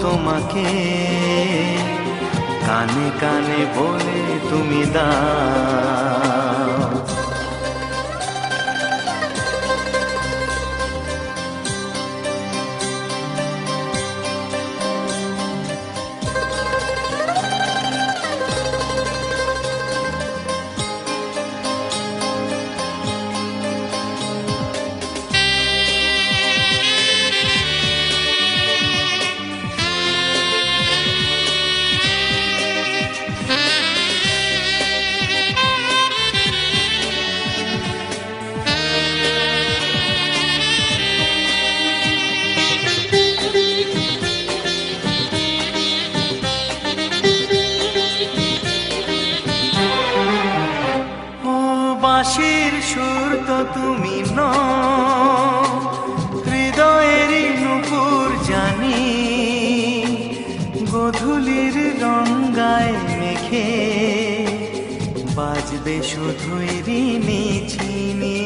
তোমাকে। কানে কানে বলে তুমি দাও বাঁশির সুর তো তুমি ন হৃদয়েরই নুপুর জানি, গধূলির রঙ্গায় মেখে বাজবে শুধুই রিনি ছিনি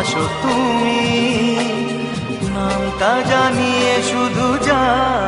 ভালোবাসো তুমি। নামটা জানিয়ে শুধু যাও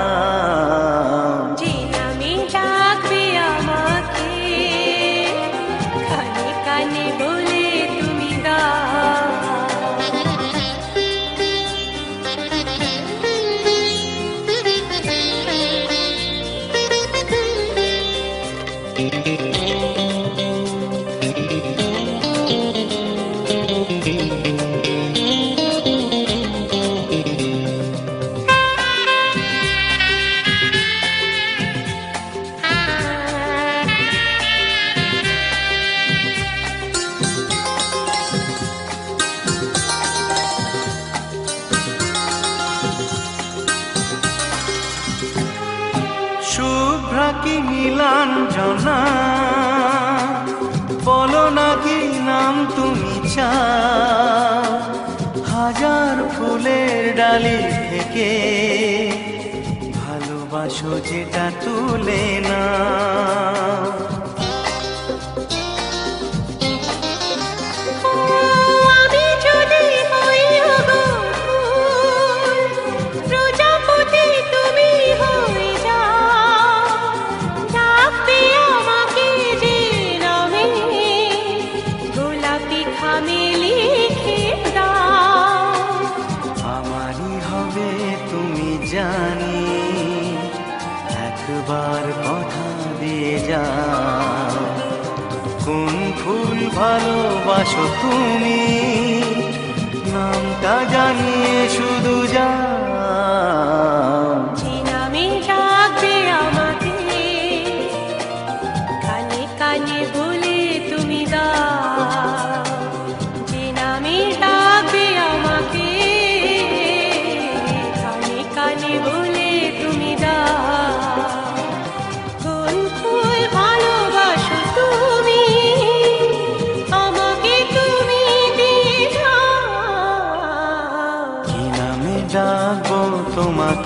শুভ্রা কি নীলাঞ্জনা বলো নাকি নাম তুমি চা হাজার ফুলের ডালি থেকে ভালোবাসো যেটা তুলে না একবার কথা দিয়ে যা কোন ফুল ভালোবাসো তুমি? নামটা জানিয়ে শুধু যা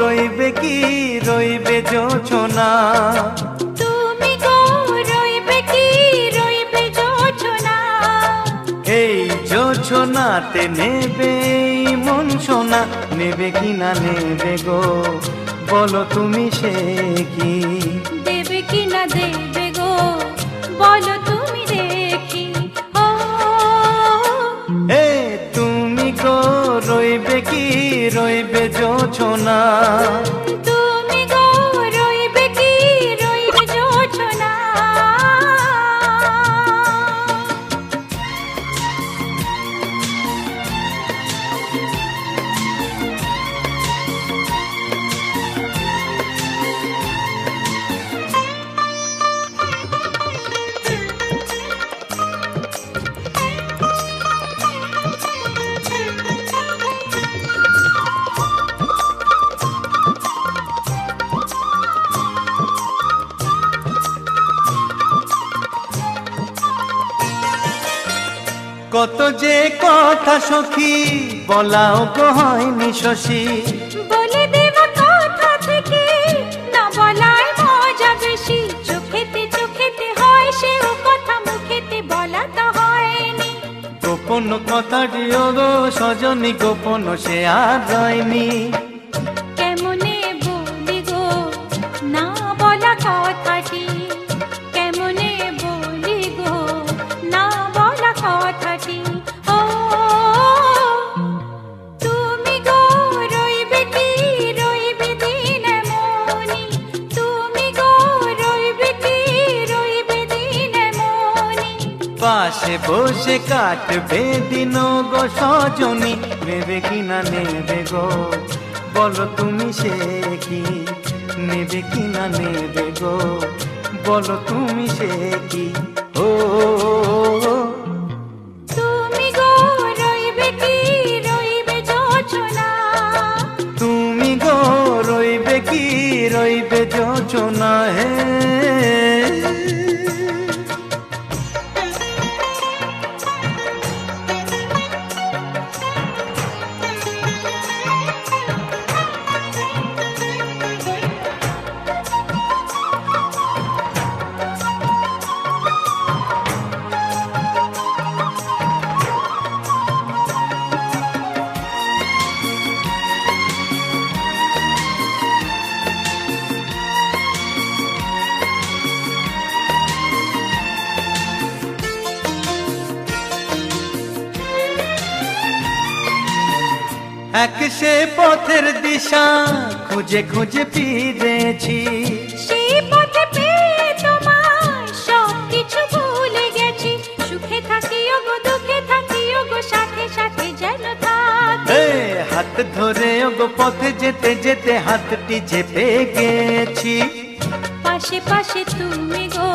রইবে কি রইবে যোছনা? তুমি গো রইবে কি রইবে যোছনা? এই যোছনাতে নেবে মন সোনা নেবে কি না নেবে গো? বলো তুমি সে কি? দেবে কি না দেবে গো? বলো তুমি দেখি ও। এ তুমি গো রইবে কি রইবে যোছনা কথা সখী বলাও গো হয়নি শশী। বলে দেব কথা থেকে না বলায় মজা বেশি। চোখেতে চোখেতে হয় সে ও কথা মুখেতে বলা তো হয়নি। গোপন কথাটি গো সজনী গোপন সে আর রয়নি। পাশে বসে কাটবে দিন গো সজনী। নেবে কি না নেবে গো? বলো তুমি সে কি? নেবে কি না নেবে গো? বলো তুমি সে কি? ও খুঁজে খুঁজে ফিরেছি সেই পথে পেয়ে তোমার সব কিছু ভুলে গেছি। সুখে থাকি ওগো দুঃখে থাকি ওগো সাথে সাথে যেন থাকি। হাত ধরে ওগো পথে যেতে যেতে হাতটি চেপে গেছি। পাশে পাশে তুমি গো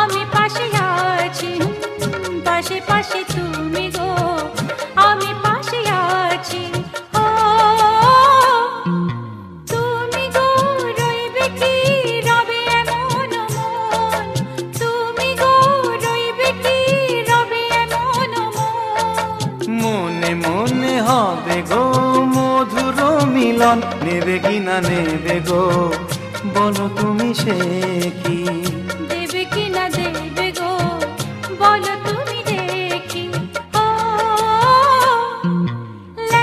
আমি পাশে আছি। পাশে পাশে তুমি কি না নেবে গো বলো তুমি সে কি দেবে কি না দেবে গো বলো তুমি দেখি ও লা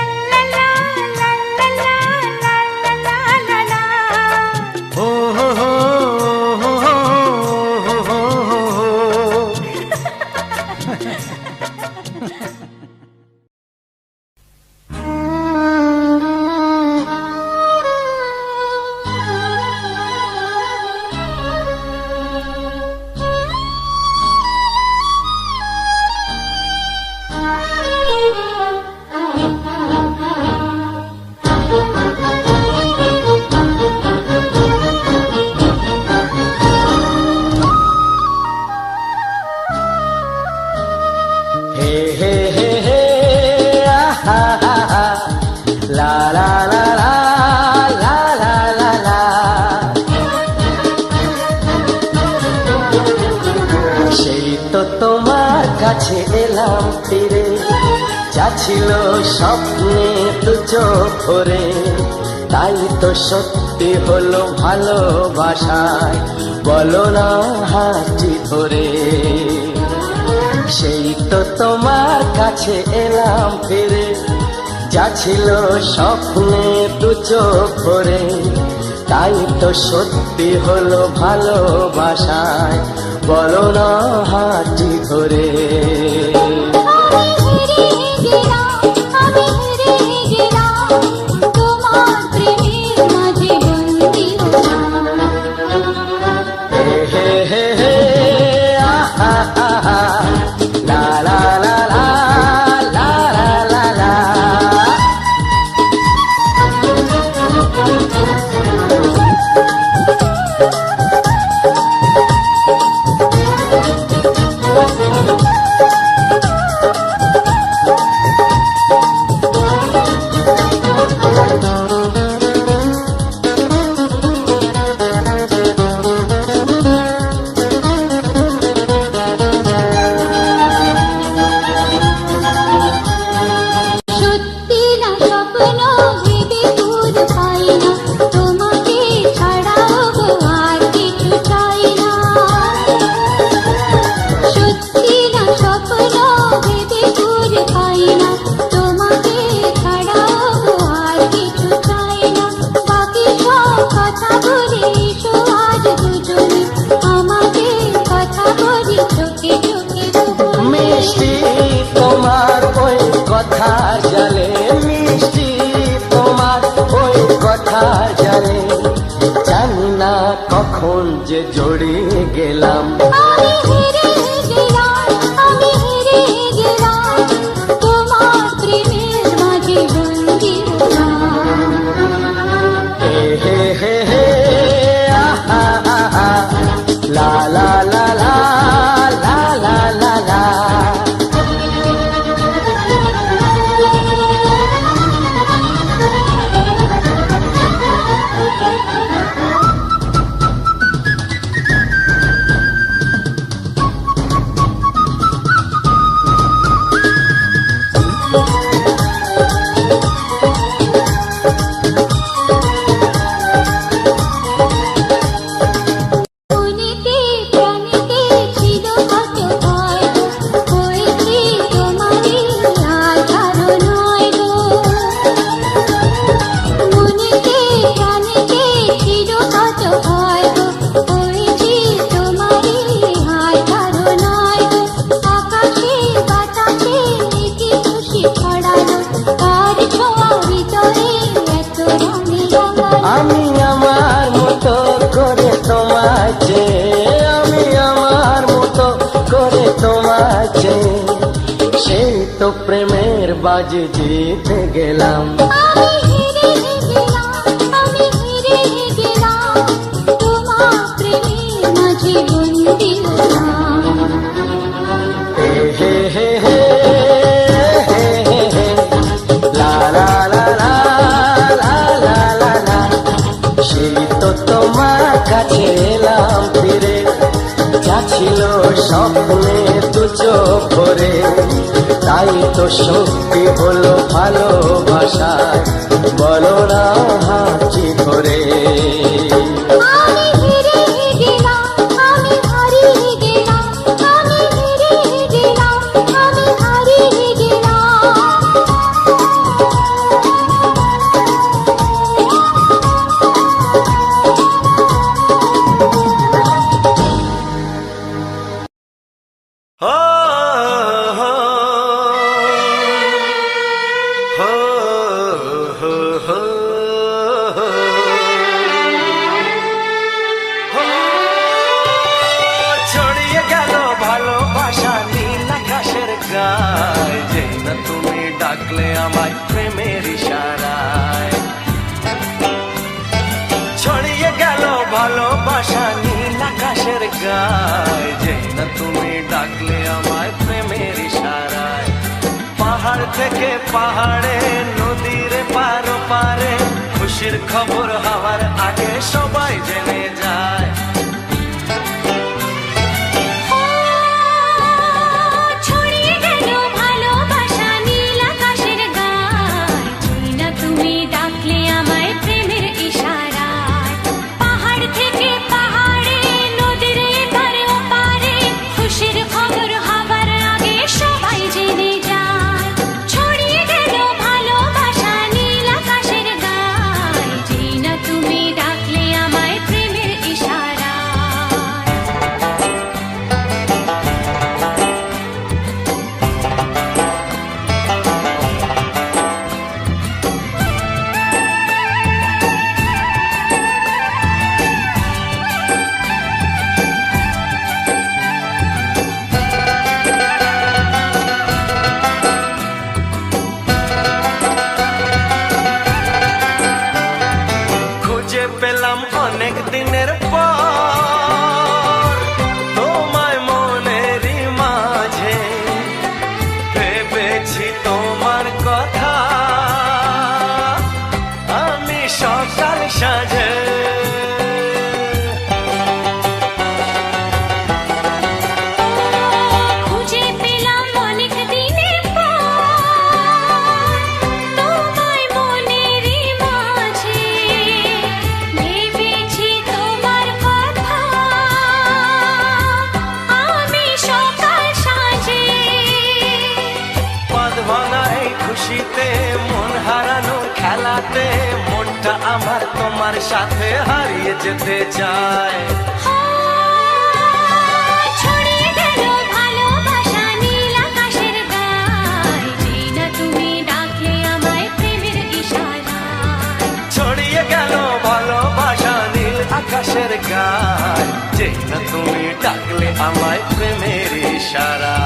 তাই তো সত্যি হলো ভালোবাসায়। বলো না হাতটি ধরে। সেই তো তোমার কাছে এলাম ফিরে। যা ছিল স্বপ্নে দু ভরে। তাই তো সত্যি হলো ভালোবাসায়। বলো না হাতটি ধরে। যে জড়িয়ে গেলাম। আজ জিতে গেলাম তোমার কাছে ফিরে ছিল স্বপ্নে দু চোখ ভরে তাই তো শক্তি হলো ভালোবাসা। বলো না হাঁচি ধরে রাখলে আমার প্রেমের ইশারায়। ছড়িয়ে গেল ভালোবাসা নীল আকাশের গায়। যে না তুমি ডাকলে আমার প্রেমের ইশারায়। পাহাড় থেকে পাহাড়ে, নদীর পার পারে, খুশির খবর হওয়ার আগে সবাই জেনে যায়। গায় যে না তুমি ডাকলে আমায় প্রেমের ইশারা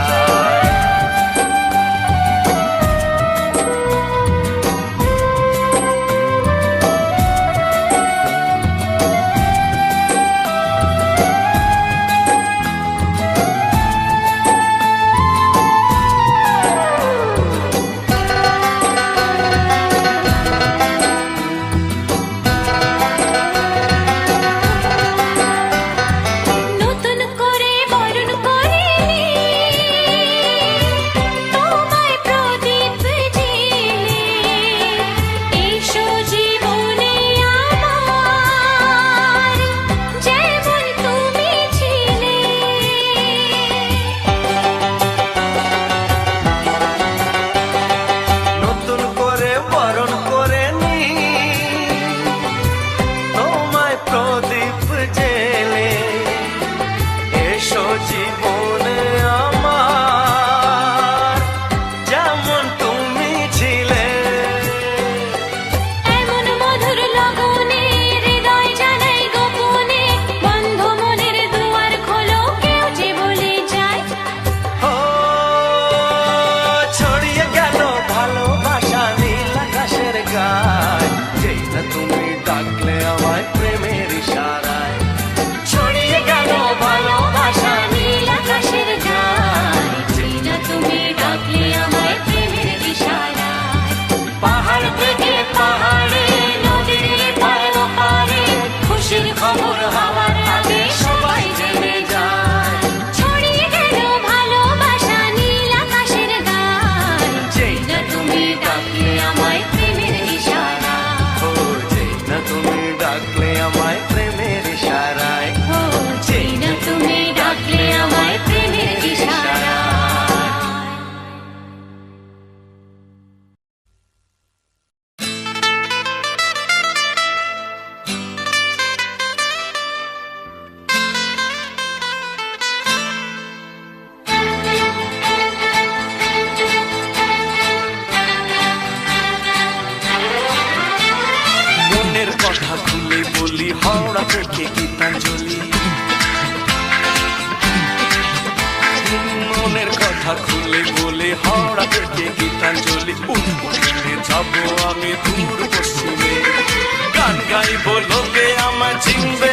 বুকে গীতাঞ্জলি মনের কথা খুলে বলে হাওড়া থেকে গীতাঞ্জলি। উঠে যাব আমি দূর পশ্চিমে। গান গাইবো লোকে, আমার চিনবে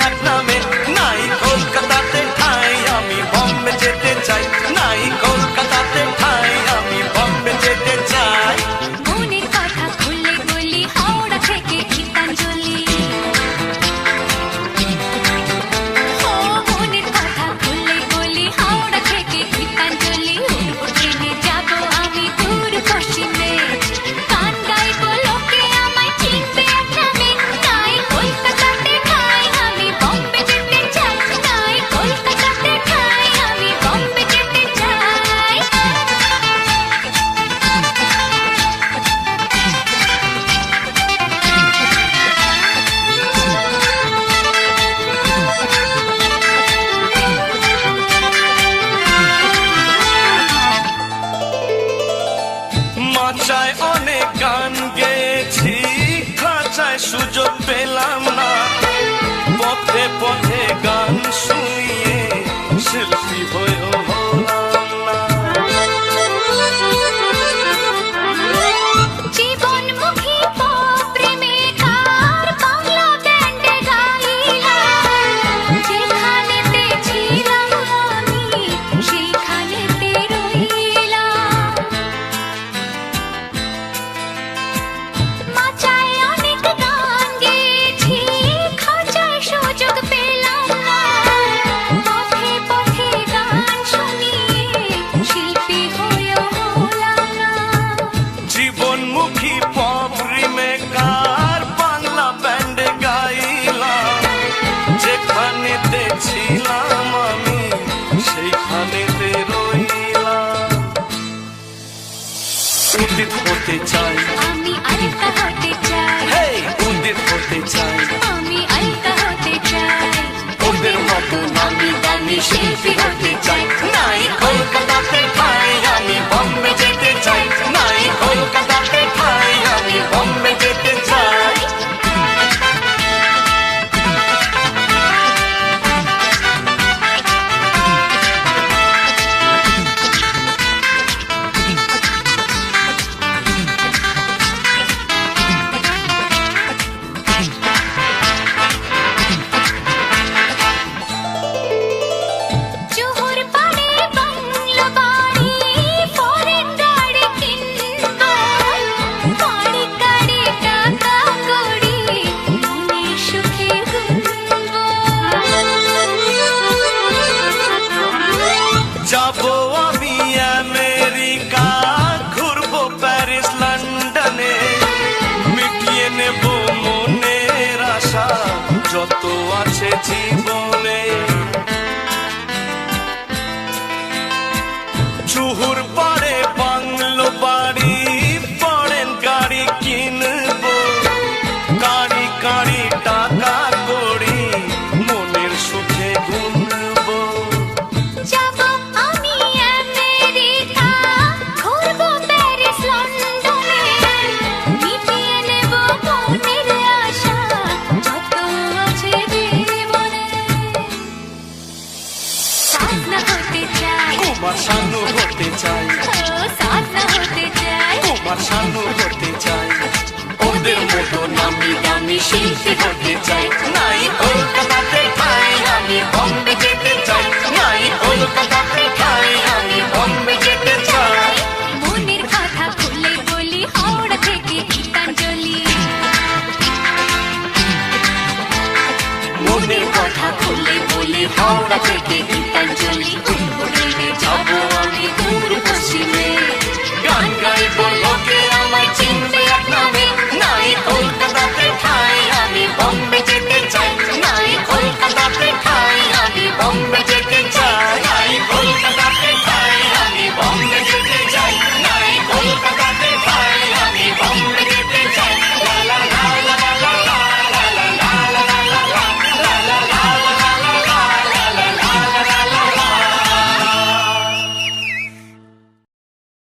যত আছে জীবন। শিল্পী হতে চাই। নাই